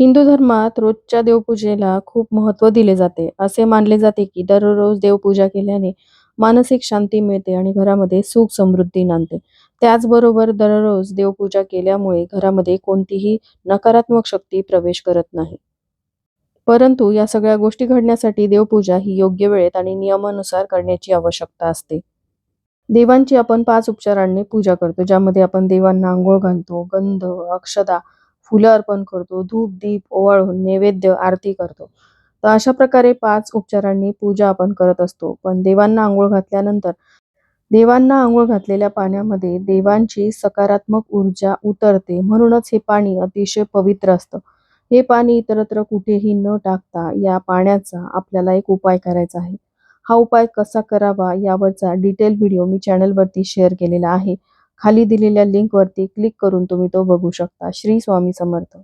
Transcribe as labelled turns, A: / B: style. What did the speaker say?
A: हिंदू धर्मात रोजच्या देवपूजेला खूप महत्त्व दिले जाते. असे मानले जाते की दररोज देवपूजा केल्याने मानसिक शांती मिळते आणि घरामध्ये सुख समृद्धी नांदते. त्याचबरोबर दररोज देवपूजा केल्यामुळे घरामध्ये कोणतीही नकारात्मक शक्ती प्रवेश करत नाही. परंतु या सगळ्या गोष्टी घडण्यासाठी देवपूजा ही योग्य वेळेत आणि नियमानुसार करण्याची आवश्यकता असते. देवांची आपण पाच उपचारांनी पूजा करतो. ज्यामध्ये आपण देवांना आंघोळ घालतो, गंध, अक्षदा फुलं अर्पण करतो, धूप, दीप ओवाळून नैवेद्य, आरती करतो. तर अशा प्रकारे पाच उपचारांनी पूजा आपण करत असतो. पण देवांना आंघोळ घातल्यानंतर देवांना आंघोळ घातलेल्या पाण्यामध्ये देवांची सकारात्मक ऊर्जा उतरते. म्हणूनच हे पाणी अतिशय पवित्र असतं. हे पाणी इतरत्र कुठेही न टाकता या पाण्याचा आपल्याला एक उपाय करायचा आहे. हा उपाय कसा करावा यावरचा डिटेल व्हिडिओ मी चॅनलवरती शेअर केलेला आहे. खाली दिलेल्या लिंकवरती क्लिक करून तुम्ही तो बघू शकता. श्री स्वामी समर्थ